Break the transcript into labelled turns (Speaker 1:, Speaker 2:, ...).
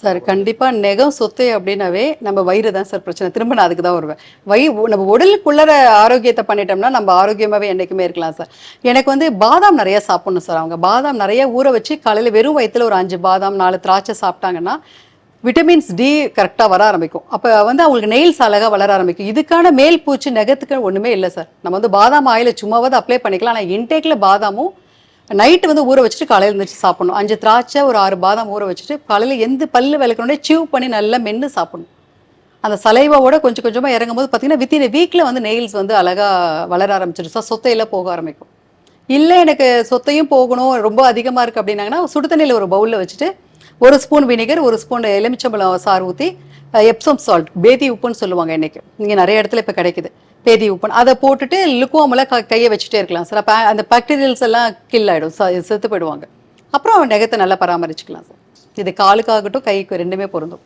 Speaker 1: Sir கண்டிப்பா நெகம் சொத்து அப்படின்னாவே நம்ம வயிறு தான் சார் பிரச்சனை. திரும்ப நான் அதுக்கு தான் வருவேன். வயிறு நம்ம உடலுக்குள்ளற ஆரோக்கியத்தை பண்ணிட்டோம்னா நம்ம ஆரோக்கியமாவே என்னைக்குமே இருக்கலாம் சார். எனக்கு வந்து பாதாம் நிறைய சாப்பிடணும் சார் அவங்க. பாதாம் நிறைய ஊற வச்சு காலையில வெறும் வயித்துல ஒரு அஞ்சு பாதாம் நாலு திராட்சை சாப்பிட்டாங்கன்னா விட்டமின்ஸ் டி கரெக்டாக வர ஆரம்பிக்கும். அப்போ வந்து அவங்களுக்கு நெயில்ஸ் அழகாக வளர ஆரம்பிக்கும். இதுக்கான மேல் பூச்சி நெகத்துக்கு ஒன்றுமே இல்லை சார். நம்ம வந்து பாதாம் ஆயில் சும்மாவது அப்ளை பண்ணிக்கலாம். ஆனால் இன்டேக்கில் பாதாமும் நைட்டு வந்து ஊற வச்சுட்டு காலையில் இருந்துச்சு சாப்பிடணும். அஞ்சு திராட்சை ஒரு ஆறு பாதாம் ஊற வச்சுட்டு காலையில் எந்த பல்லு விளக்கணுடைய சிவ் பண்ணி நல்லா மென்று சாப்பிடணும். அந்த சலைவாவோட கொஞ்சம் கொஞ்சமாக இறங்கும்போது பார்த்தீங்கன்னா வித்தின் வீக்கில் வந்து நெயில்ஸ் வந்து அழகாக வளர ஆரம்பிச்சிடும் சொத்தையில் போக ஆரம்பிக்கும். இல்லை எனக்கு சொத்தையும் போகணும் ரொம்ப அதிகமாக இருக்குது அப்படின்னாங்கன்னா சுடு தண்ணியில் ஒரு பவுலில் வச்சுட்டு ஒரு ஸ்பூன் வினிகர் ஒரு ஸ்பூன் எலுமிச்சம்பழம் சாறு ஊற்றி எப்சம் சால்ட் பேதி உப்புன்னு சொல்லுவாங்க இன்னைக்கு இங்கே நிறைய இடத்துல இப்போ கிடைக்குது. பேதி உப்பன் அதை போட்டுட்டு லுக்குவாமில் க கையை வச்சுட்டே இருக்கலாம் சார். அப்போ அந்த பாக்டீரியல்ஸ் எல்லாம் கில் ஆகிடும் செத்து போயிடுவாங்க. அப்புறம் நெகத்தை நல்லா பராமரிச்சுக்கலாம் சார். இது காலுக்காகட்டும் கைக்கு ரெண்டுமே பொருந்தும்.